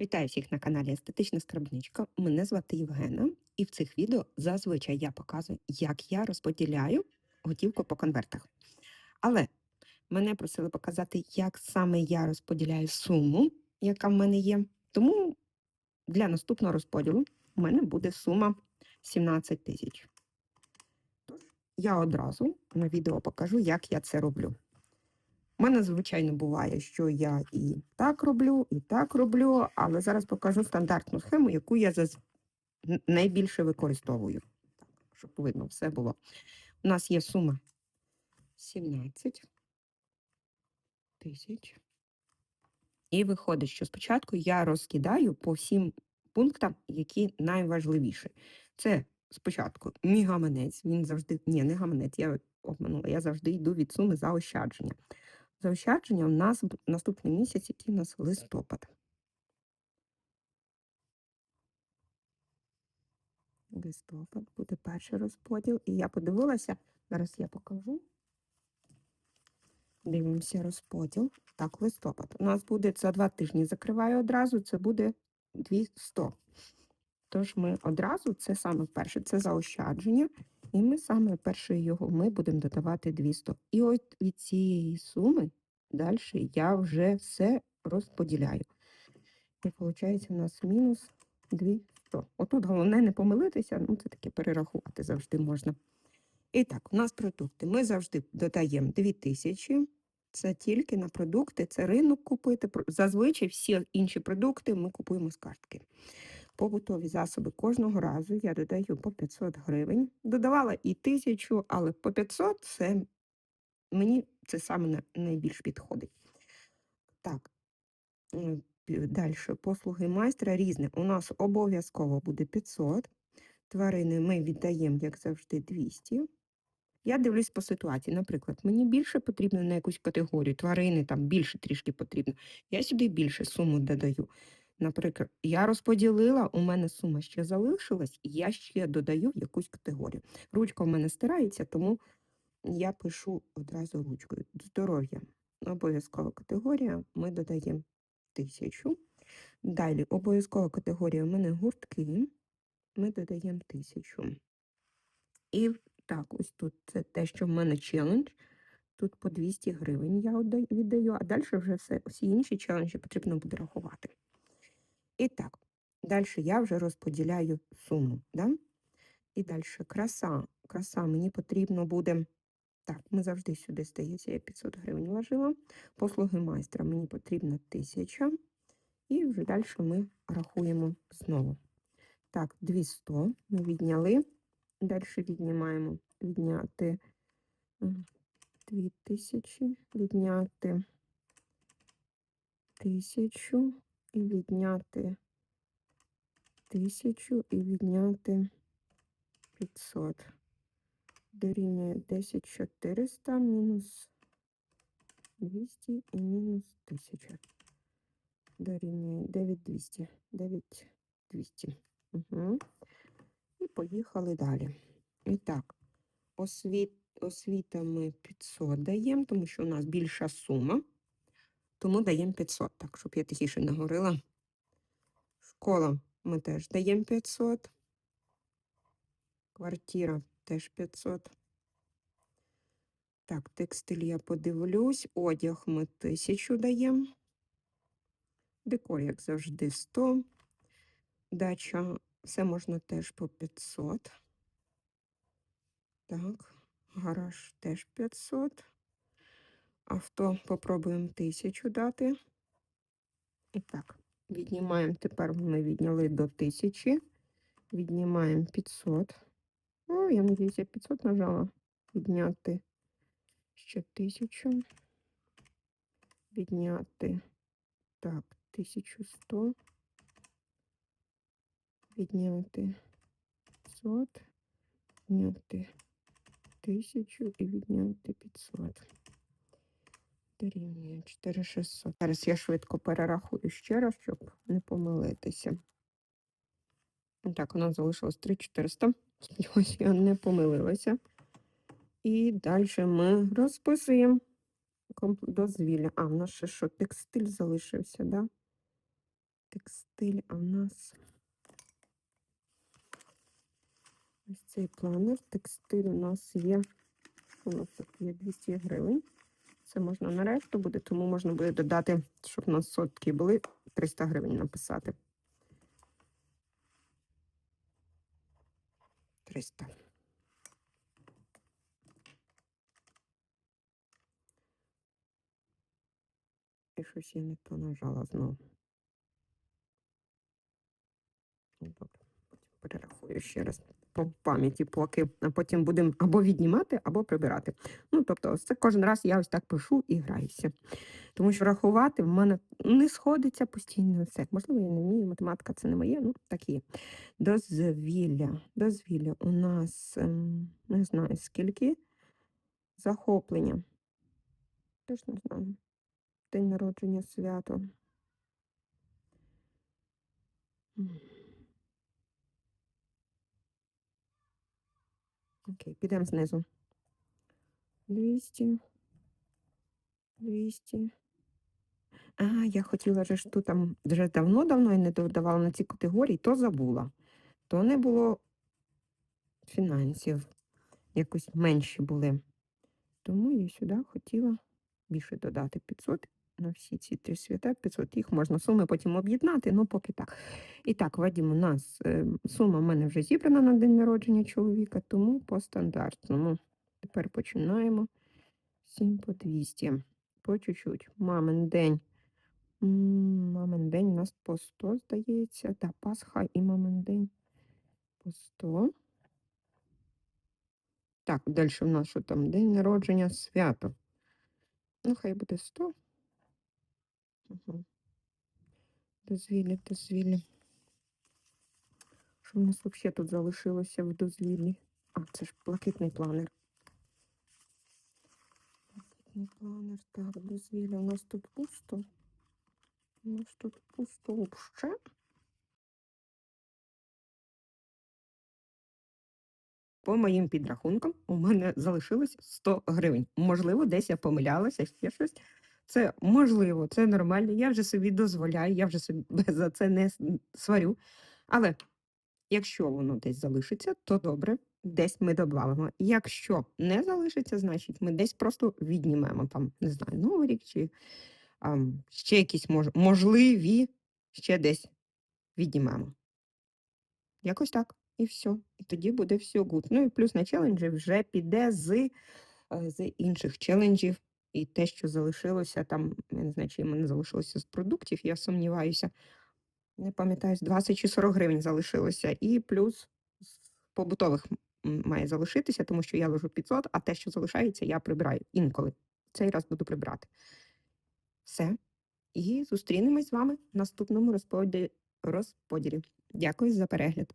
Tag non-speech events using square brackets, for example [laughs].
Вітаю всіх на каналі Естетична Скарбничка. Мене звати Євгена, і в цих відео зазвичай я показую, як я розподіляю готівку по конвертах. Але мене просили показати, як саме я розподіляю суму, яка в мене є. Тому для наступного розподілу у мене буде сума 17 тисяч. Я одразу на відео покажу, як я це роблю. У мене, звичайно, буває, що я і так роблю, і так роблю, але зараз покажу стандартну схему, яку я заз... найбільше використовую. Щоб видно все було. У нас є сума 17 тисяч. І виходить, що спочатку я розкидаю по всім пунктам, які найважливіші. Це спочатку мій гаманець, він завжди, ні, не гаманець, я обманула, я завжди йду від суми заощадження. Заощадження у нас наступний місяць, який у нас листопад. Листопад буде перший розподіл. І я подивилася, зараз я покажу. Дивимося розподіл. Так, листопад. У нас буде за два тижні закриваю одразу, це буде 200. Тож ми одразу, це саме перше, це заощадження, і ми саме перше його ми будемо додавати 200. І от від цієї суми далі я вже все розподіляю. І виходить, у нас мінус 200. Отут головне не помилитися, ну це таке перерахувати завжди можна. І так, у нас продукти. Ми завжди додаємо 2000. Це тільки на продукти, це ринок купити. Зазвичай всі інші продукти ми купуємо з картки. Побутові засоби кожного разу я додаю по 500 гривень. Додавала і 1000, але по 500 це мені це саме найбільш підходить. Так, далі послуги майстра різне. У нас обов'язково буде 500. Тварини ми віддаємо, як завжди, 200. Я дивлюсь по ситуації. Наприклад, мені більше потрібно на якусь категорію, тварини там більше трішки потрібно. Я сюди більше суму додаю. Наприклад, я розподілила, у мене сума ще залишилась, і я ще додаю якусь категорію. Ручка в мене стирається, тому я пишу одразу ручкою. Здоров'я. Обов'язкова категорія. Ми додаємо тисячу. Далі обов'язкова категорія у мене гуртки. Ми додаємо тисячу. І так, ось тут це те, що в мене челендж. Тут по 200 гривень я віддаю, а далі вже все, всі інші челенджі потрібно буде рахувати. І так, далі я вже розподіляю суму. Да? І далі краса. Краса мені потрібно буде. Так, ми завжди сюди здається, я 500 гривень вложила. Послуги майстра мені потрібно 1000. І вже далі ми рахуємо знову. Так, 200 ми відняли. Далі віднімаємо відняти 2000, відняти 1000 і відняти 1000 і відняти 500. Дорівнює 10400 мінус 200 і мінус 1000. Дорівнює 9200. 9200. Угу. І поїхали далі. І так, освіт, ми 500 даємо, тому що у нас більша сума. Тому даємо 500, так, щоб я тихіше не говорила. Школа ми теж даємо 500. Квартира теж 500. Так, текстиль я подивлюсь. Одяг ми 1000 даємо. Декор, як завжди, 100. Дача, все можна теж по 500. Так, гараж теж 500. Авто попробуємо 1000 дати. І так, віднімаємо, тепер ми відняли до 1000. Віднімаємо 500. О, я надіюсь, я 500 нажала. Відняти ще 1000. Відняти, так, 1100. Відняти 500. Відняти 1000 і відняти 500. Дорівнює 4600. Зараз я швидко перерахую ще раз, щоб не помилитися. Так, у нас залишилось 3400. Сподіваюся, [laughs] я не помилилася. І далі ми розписуємо дозвілля. А, в нас ще що, текстиль залишився, да? текстиль, а в нас ось цей планер. Текстиль у нас є. У нас є 200 гривень. Це можна на решту буде, тому можна буде додати, щоб у нас сотки були, 300 гривень написати. 300. І щось я не то нажала знову. Ну, Добре, потім перерахую ще раз по пам'яті, поки, потім будемо або віднімати, або прибирати. Ну, тобто, це кожен раз я ось так пишу і граюся. Тому що рахувати в мене не сходиться постійно все. Можливо, я не вмію, математика це не моє, ну так і є. Дозвілля. Дозвілля у нас ем, не знаю скільки захоплення. Теж не знаю. День народження свято. Окей, підемо знизу. 200. 200. А, я хотіла ж тут там вже давно-давно я не додавала на ці категорії, то забула. То не було фінансів. Якось менші були. Тому я сюди хотіла більше додати 500 на всі ці три свята. 500 їх можна суми потім об'єднати, ну поки так. І так, Вадім, у нас е, сума в мене вже зібрана на день народження чоловіка, тому по стандартному. Тепер починаємо. 7 по 200. По чуть-чуть. Мамин день. Мамин день у нас по 100, здається. Та Пасха і мамин день по 100. Так, далі в нас що там? День народження, свято. Ну, хай буде 100. Угу. Дозвілля, дозвілля. Що в нас взагалі тут залишилося в дозвіллі? А, це ж блакитний планер. Блакитний планер. Так, дозвілля. У нас тут пусто. У нас тут пусто вообще. По моїм підрахункам, у мене залишилось 100 гривень. Можливо, десь я помилялася, ще щось. Це можливо, це нормально. Я вже собі дозволяю, я вже собі [laughs] за це не сварю. Але якщо воно десь залишиться, то добре, десь ми додамо. Якщо не залишиться, значить ми десь просто віднімемо там, не знаю, новий рік чи ам, ще якісь мож, можливі, ще десь віднімемо. Якось так. І все. І тоді буде все гуд. Ну і плюс на челенджі вже піде з, е, з інших челенджів. І те, що залишилося там, я не знаю, чи мене залишилося з продуктів, я сумніваюся. Не пам'ятаю, з 20 чи 40 гривень залишилося. І плюс з побутових має залишитися, тому що я ложу 500, а те, що залишається, я прибираю інколи. Цей раз буду прибирати. Все. І зустрінемось з вами в наступному розподілі. Дякую за перегляд.